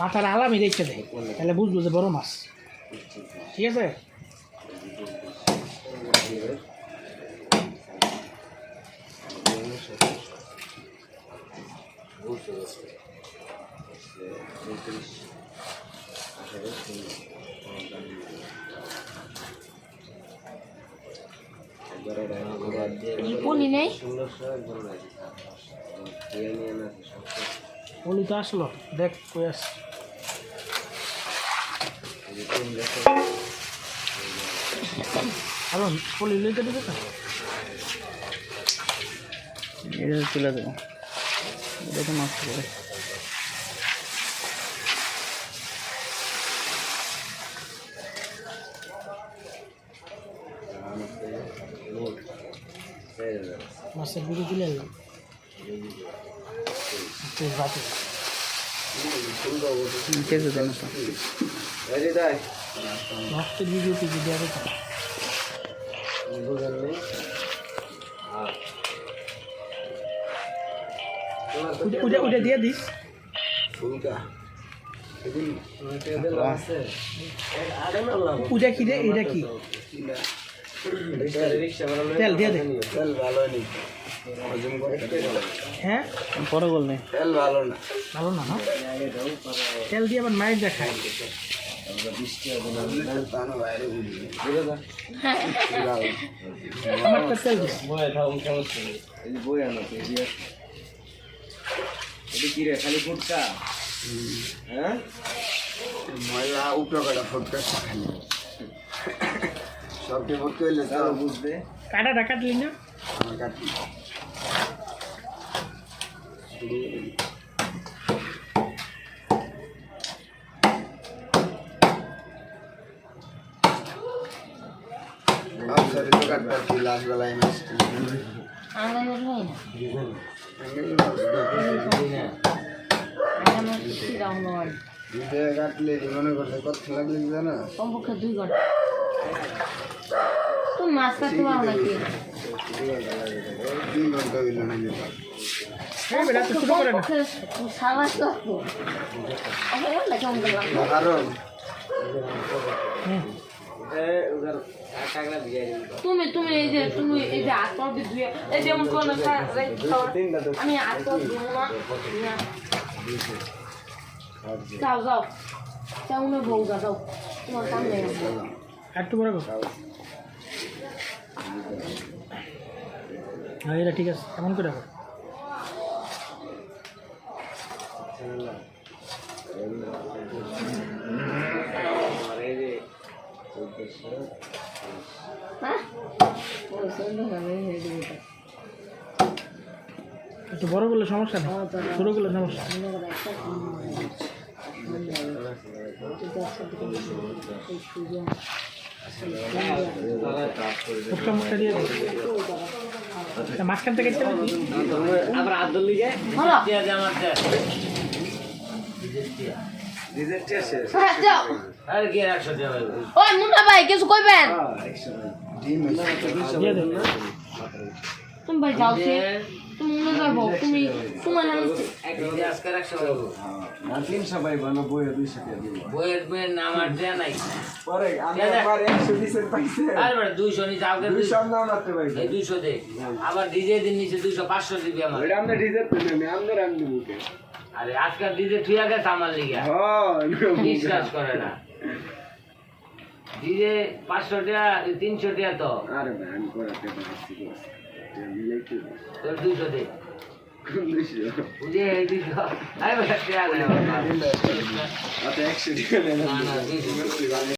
মাথার আলামই দেখতে দেয় তাহলে বুঝব যে বড় মাছ। ঠিক আছে? পনি নেই? বলি তো আসলো। দেখ কই আস আরও পলি লইতে দিবে তো? এটা তুলে দেবো। এটা তো নষ্ট করে মাছের বিড়ি তুলে এলাম একটু বাতি কেসে দেন তো নষ্টের ভিডিও টিভি দেওয়া যেত ওটা- ওটা দিয়ে দিস ওটা কি রে এটা কি তেল দিয়ে দে হ্যাঁ? পরে বললে ভালো না। না তেল দিয়ে আবার মায়ের দেখায়। আমার তো তেল দিস ময়লা উপকাটা ফুটকা খালি সবটি ভর্তি হইলে তো বুঝবে কাটাটা কাটলি না? আমার কাটি সরি তো কাটতে পারছি লাস্ট বেলায় নয় দুধে কাটলে মনে করছে কত লাগলে জানো কমপক্ষে দুই ঘণ্টা তুমি মাছ কাটতে পারো নাকি দুই ঘণ্টা হইল না বেটা তো শুরু করে না সাবাস লাগবো আমার না কেমন করলাম কারণ তুমি তুমি এই যে তুমি এই যে হাত পা ধুয়ে এই যেমন কোন আমি হাত পা না। যাও যাও। যাও না বউ যাও যাও। তোমার কাম নেই আমার। একটু কর। হ্যাঁ এটা ঠিক আছে। এমন করে হবে একটু বড় করলে সমস্যা নেই ছোট করলে সমস্যা মাঝখান থেকে দিবি? হ্যাঁ, যাও। দুইশো আবার ডিজে দিন নিচে দুইশো পাঁচশো দিবি আমার আমরা রিজার্ভ করি আমি আমি দিব আরে আজকাল দিদি থুয়া গেছে আমার লিগে। বিশ্বাস করে না। দিদি পাঁচশো টাকা তিনশো টাকা তো। আরে ভাই আমি করাতে পারছি তোর দে। আচ্ছা একশো টাকা